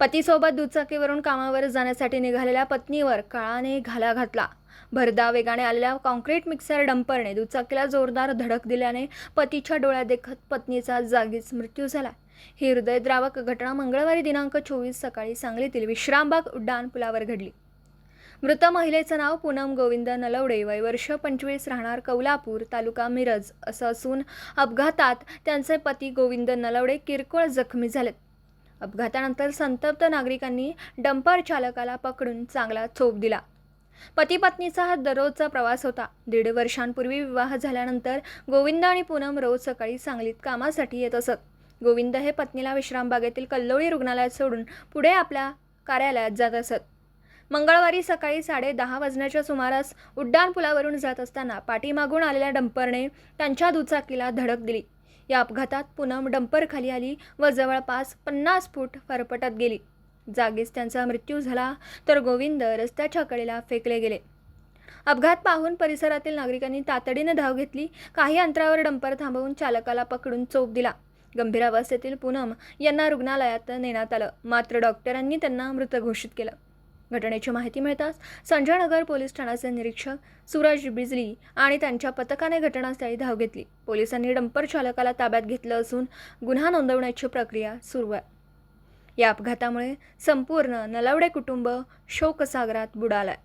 पतीसोबत दुचाकीवरून कामावर जाण्यासाठी निघालेल्या पत्नीवर काळाने घाला घातला. भरदा वेगाने आलेल्या कॉन्क्रीट मिक्सर डंपरने दुचाकीला जोरदार धडक दिल्याने पतीच्या डोळ्या देखत पत्नीचा जागीच मृत्यू झाला. ही हृदयद्रावक घटना मंगळवारी दिनांक चोवीस सकाळी सांगलीतील विश्रामबाग उड्डाण पुलावर घडली. मृत महिलेचं नाव पूनम गोविंद नलवडे वय वर्ष पंचवीस राहणार कौलापूर तालुका मिरज असं असून अपघातात त्यांचे पती गोविंद नलवडे किरकोळ जखमी झालेत. अपघातानंतर संतप्त नागरिकांनी डंपर चालकाला पकडून चांगला चोप दिला. पती पत्नीचा हा दररोजचा प्रवास होता. दीड वर्षांपूर्वी विवाह झाल्यानंतर गोविंद आणि पूनम रोज सकाळी सांगलीत कामासाठी येत असत. गोविंद हे पत्नीला विश्रामबागेतील कल्लोळी रुग्णालयात सोडून पुढे आपल्या कार्यालयात जात असत. मंगळवारी सकाळी साडे दहा वाजण्याच्या सुमारास उड्डाणपुलावरून जात असताना पाठीमागून आलेल्या डंपरने त्यांच्या दुचाकीला धडक दिली. या अपघातात पूनम डंपर खाली आली व जवळपास पन्नास फूट फरफटत गेली. जागीच त्यांचा मृत्यू झाला तर गोविंद रस्त्याच्या कडेला फेकले गेले. अपघात पाहून परिसरातील नागरिकांनी तातडीने धाव घेतली. काही अंतरावर डंपर थांबवून चालकाला पकडून चोप दिला. गंभीर अवस्थेतील पूनम यांना रुग्णालयात नेण्यात आलं. मात्र डॉक्टरांनी त्यांना मृत घोषित केलं. घटनेची माहिती मिळताच संजयनगर पोलीस ठाण्याचे निरीक्षक सूरज बिजली आणि त्यांच्या पथकाने घटनास्थळी धाव घेतली. पोलिसांनी डंपर चालकाला ताब्यात घेतलं असून गुन्हा नोंदवण्याची प्रक्रिया सुरू आहे. या अपघातामुळे संपूर्ण नलावडे कुटुंब शोकसागरात बुडालाय.